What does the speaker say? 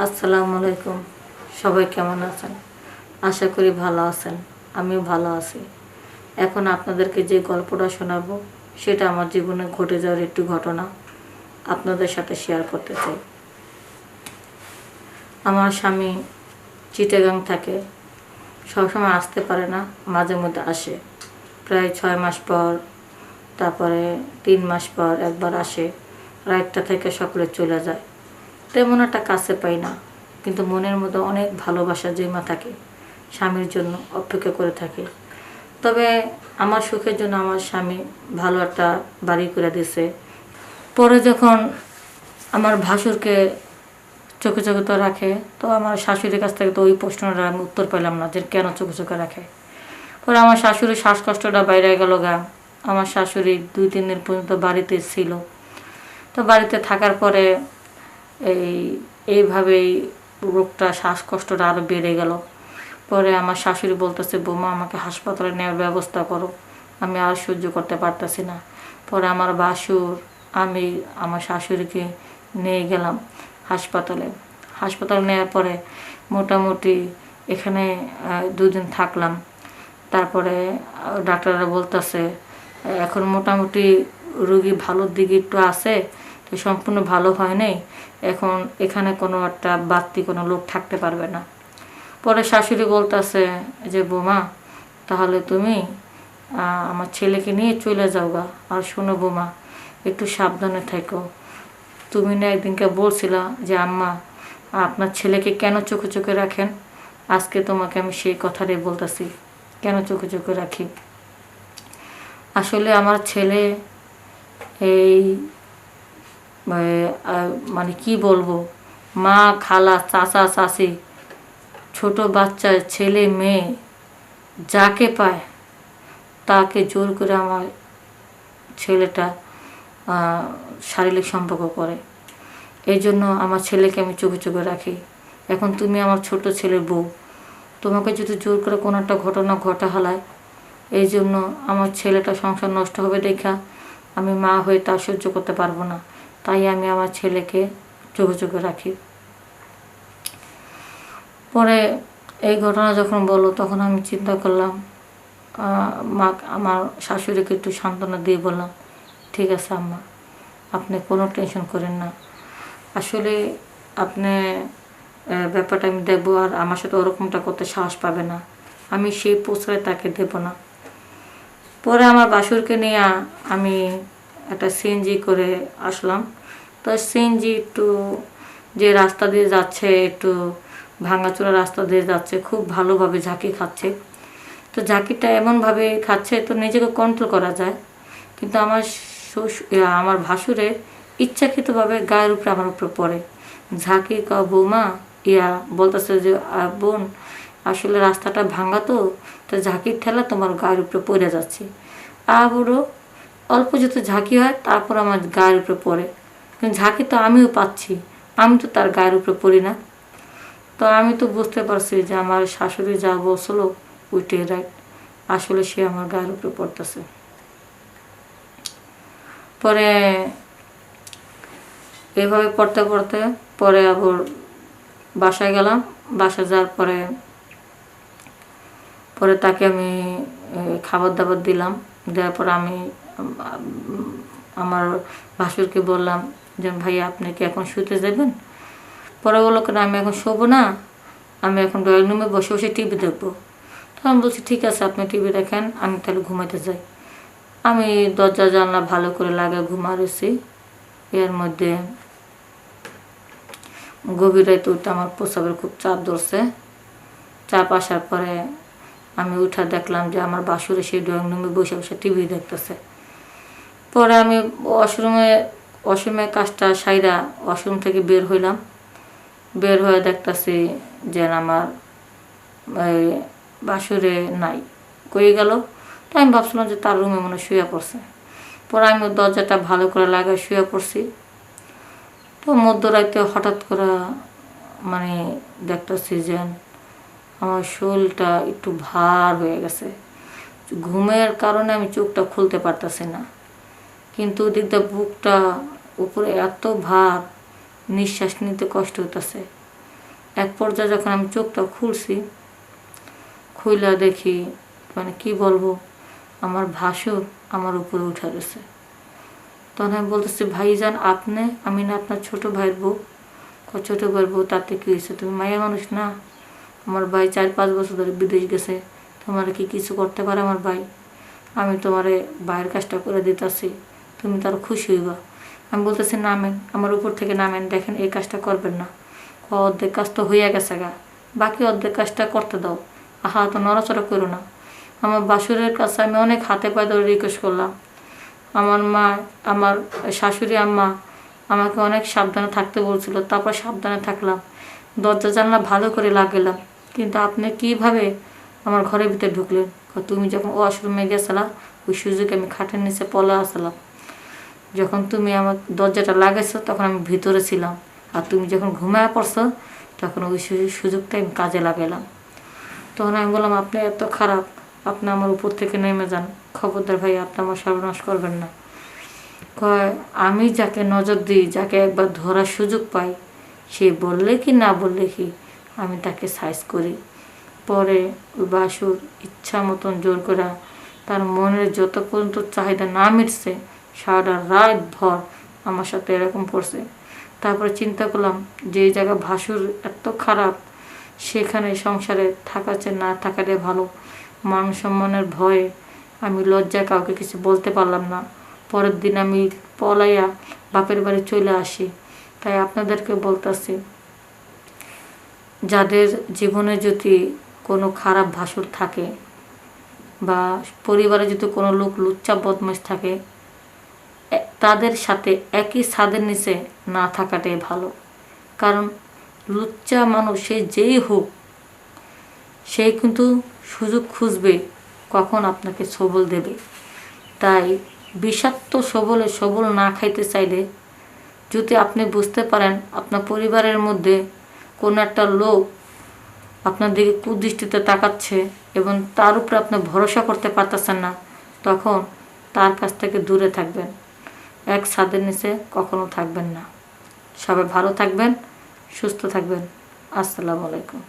আসসালামু আলাইকুম। সবাই কেমন আছেন? আশা করি ভালো আছেন। আমিও ভালো আছি। এখন আপনাদেরকে যে গল্পটা শোনাবো, সেটা আমার জীবনে ঘটে যাওয়ার একটু ঘটনা আপনাদের সাথে শেয়ার করতে চাই। আমার স্বামী চিটাগাং থাকে। সবসময় আসতে পারে না, মাঝে মধ্যে আসে। প্রায় ছয় মাস পর, তারপরে তিন মাস পর একবার আসে। রাতটা থেকে সকলে চলে যায়। তেমন একটা কাছে পাই না। কিন্তু মনের মধ্যে অনেক ভালোবাসা জমা থাকে, স্বামীর জন্য অপেক্ষা করে থাকে। তবে আমার সুখের জন্য আমার স্বামী ভালো একটা বাড়ি করে দিছে পরে যখন আমার ভাসুরকে চোখে চোখে তো রাখে, তো আমার শাশুড়ির কাছ থেকে তো ওই প্রশ্নটা আমি উত্তর পেলাম না যে কেন চোখে চোখে রাখে। পরে আমার শাশুড়ির শ্বাসকষ্টটা বাইরে গেল গা। আমার শাশুড়ি দুই তিন দিন পর্যন্ত বাড়িতে ছিল। তো বাড়িতে থাকার পরে এই, এইভাবেই রোগটা, শ্বাসকষ্টটা আরও বেড়ে গেল। পরে আমার শাশুড়ি বলতেছে, বৌমা, আমাকে হাসপাতালে নেওয়ার ব্যবস্থা করো। আমি আর সহ্য করতে পারতেছি না। পরে আমার বাসুর, আমি আমার শাশুড়িকে নিয়ে গেলাম হাসপাতালে। হাসপাতালে নেওয়ার পরে মোটামুটি এখানে দুদিন থাকলাম। তারপরে ডাক্তাররা বলতেছে, এখন মোটামুটি রুগী ভালোর দিকে একটু আছে। তো সম্পূর্ণ ভালো হয় নাই। এখন এখানে কোনো একটা বাড়তি কোনো লোক থাকতে পারবে না। পরে শাশুড়ি বলতেছে যে, বোমা, তাহলে তুমি আমার ছেলেকে নিয়ে চলে যাও গা। আর শোনো বোমা, একটু সাবধানে থেকো। তুমি না একদিনকে বলছিলা যে, আম্মা, আপনার ছেলেকে কেন চোখে চোখে রাখেন? আজকে তোমাকে আমি সেই কথাটাই বলতেছি, কেন চোখে চোখে রাখি? আসলে আমার ছেলে এই মানে কি বলব? মা, খালা, চাচা, চাচি, ছোট বাচ্চা, ছেলে, মেয়ে, যাকে পায়, তাকে জোর করে আমার ছেলেটা শারীরিক সম্পর্ক করে। এই জন্য আমার ছেলেকে আমি চোখে চোখে রাখি। এখন তুমি আমার ছোট ছেলের বউ, তোমাকে যদি জোর করে কোনো একটা ঘটনা ঘটা হালায় এই জন্য আমার ছেলেটা সংসার নষ্ট হবে দেখা আমি মা হয়ে তা সহ্য করতে পারব না। তাই আমি আমার ছেলেকে চোখে চোখে রাখি। পরে এই ঘটনা যখন বলো তখন আমি চিন্তা করলাম মা, আমার শাশুড়িকে একটু সান্ত্বনা দিয়ে বললাম, ঠিক আছে আম্মা, আপনি কোনো টেনশন করেন না। আসলে আপনি ব্যাপারটা আমি দেখব আর আমার সাথে ওরকমটা করতে সাহস পাবে না। আমি সেই প্রশ্রয় তাকে দেব না। পরে আমার বাসুরকে নিয়ে আমি একটা সিএনজি করে আসলাম। তো সিএনজি একটু যে রাস্তা দিয়ে যাচ্ছে, একটু ভাঙাচোরা রাস্তা দিয়ে যাচ্ছে, খুব ভালোভাবে ঝাঁকি খাচ্ছে। তো ঝাঁকিটা এমনভাবে খাচ্ছে, তো নিজেকে কন্ট্রোল করা যায়। কিন্তু আমার আমার ভাসুরে ইচ্ছাকৃতভাবে গায়ের উপরে আমার উপরে পড়ে। ঝাঁকি ক বৌমা, ইয়া বলতেছে যে বোন, আসলে রাস্তাটা ভাঙা তো তো ঝাঁকির ঠেলা তোমার গায়ের উপরে পড়ে যাচ্ছে। আবারও অল্প যত ঝাঁকি হয়, তারপর আমার গায়ের উপরে পড়ে। কিন্তু ঝাঁকি তো আমিও পাচ্ছি। আমি তো তার গায়ের উপরে পড়ি না। তো আমি তো বুঝতে পারছি যে আমার শাশুড়ি যা বলছিল, ওইটাই রাইট আসলে সে আমার গায়ের উপরে পড়তেছে। পরে এভাবে পড়তে পড়তে, পরে আবার বাসায় গেলাম। বাসায় যাওয়ার পরে পরে তাকে আমি খাবার দাবার দিলাম। দেওয়ার পর আমি আমার ভাসুরকে বললাম যে, ভাই, আপনি কি এখন শুতে যাবেন? পরে বলল কেন আমি এখন শোবো না, আমি এখন ড্রয়িং রুমে বসে বসে টিভি দেখব। তখন আমি বলছি, ঠিক আছে, আপনি টিভি দেখেন, আমি তাহলে ঘুমাইতে যাই। আমি দরজা, জানলা ভালো করে লাগে ঘুমা রয়েছি এর মধ্যে গভীর রাতে উঠে আমার প্রস্রাবের খুব চাপ ধরছে। চাপ আসার পরে আমি উঠা দেখলাম যে, আমার বাসুরে সেই ড্রয়িং রুমে বসে বসে টিভি দেখতেছে। পরে আমি ওয়াশরুমে ওয়াশরুমের কাজটা সাইরা ওয়াশরুম থেকে বের হইলাম। বের হয়ে দেখতেছি যে আমার বাসুরে নাই। কই গেল? তো আমি ভাবছিলাম যে তার রুমে মনে শুয়ে পড়ছে। পরে আমি দরজাটা ভালো করে লাগাই শুয়ে পড়ছি। তো মধ্যরাতে হঠাৎ করে মানে দেখতেছি যে আমার শরীরটা একটু ভার হয়ে গেছে। ঘুমের কারণে আমি চোখটা খুলতে পারতেছি না। কিন্তু ওদিক দিয়ে বুকটা উপরে এত ভার, নিঃশ্বাস নিতে কষ্ট হইতেছে। এক পর্যায়ে যখন আমি চোখটা খুলছি, খুইলা দেখি মানে কি বলব, আমার ভাসুর আমার উপরে উঠে গেছে। তখন আমি বলতেছি, ভাইজান, আপনি, আমি না আপনার ছোট ভাইয়ের বউ? ছোট ভাইয়ের বউ, তাতে কি হয়েছে? তুমি মায়ের মানুষ না? আমার ভাই চার পাঁচ বছর ধরে বিদেশ গেছে। তোমার কি কিছু করতে পারে আমার ভাই? আমি তোমারে ভাইয়ের কাজটা করে দিতেছি। তুমি তার খুশি হইবা। আমি বলতেছি, নামেন, আমার উপর থেকে নামেন, দেখেন এই কাজটা করবেন না। অর্ধেক কাজ তো হইয়া গেছে গা। বাকি অর্ধেক কাজটা করতে দাও। আহা, তো নড়াচড়া করো না। আমার বাসুরের কাছে আমি অনেক হাতে পায়ে ধরে রিকোয়েস্ট করলাম। আমার মা, আমার শাশুড়ি আম্মা আমাকে অনেক সাবধানে থাকতে বলছিল, তারপর সাবধানে থাকলাম। দরজা জানলা ভালো করে লাগালাম কিন্তু আপনি কীভাবে আমার ঘরের ভিতরে ঢুকলেন? তুমি যখন ওয়াশরুমে গেছিলা, ওই সুযোগে আমি খাটের নিচে পলা আসলাম। যখন তুমি আমার দরজাটা লাগাইছো, তখন আমি ভিতরে ছিলাম। আর তুমি যখন ঘুমায় পড়ছো, তখন ওই সুযোগটা আমি কাজে লাগাইলাম। তখন আমি বললাম, আপনি এত খারাপ, আপনি আমার উপর থেকে নেমে যান। খবরদার ভাই, আপনি আমার সর্বনাশ করবেন না। কয়, আমি যাকে নজর দিই, যাকে একবার ধরার সুযোগ পাই, সে বললে কি, না বললে কি, আমি তাকে সাইজ করি। পরে ওই বাসুর ইচ্ছা মতন জোর করা তার মনের যত পর্যন্ত চাহিদা না মিটছে সারাটা রাত ভর আমার সাথে এরকম করছে। তারপরে চিন্তা করলাম, যে জায়গা ভাসুর এত খারাপ, সেখানে সংসারে থাকা চেয়ে না থাকাটাই ভালো। মান সম্মানের ভয়ে আমি লজ্জায় কাউকে কিছু বলতে পারলাম না। পরের দিন আমি পলাইয়া বাপের বাড়ি চলে আসি। তাই আপনাদেরকে বলতেছি, যাদের জীবনে যদি কোনো খারাপ ভাসুর থাকে বা পরিবারে যদি কোনো লোক লুচ্চা বদমাস থাকে তাদের সাথে একই ছাদের নিচে না থাকাটাই ভালো। কারণ লুচ্চা মানুষ সে যেই হোক, সে কিন্তু সুযোগ খুঁজবে কখন আপনাকে সবল দেবে। তাই বিষাক্ত সবলে সবল না খাইতে চাইলে যদি আপনি বুঝতে পারেন আপনার পরিবারের মধ্যে কোনো একটা লোক আপনার দিকে কুদৃষ্টিতে তাকাচ্ছে এবং তার উপরে আপনি ভরসা করতে পারতেছেন না, তখন তার কাছ থেকে দূরে থাকবেন। এক ছাদের নিচে কখনো থাকবেন না। সবাই ভালো থাকবেন সুস্থ থাকবেন। আসসালামু আলাইকুম।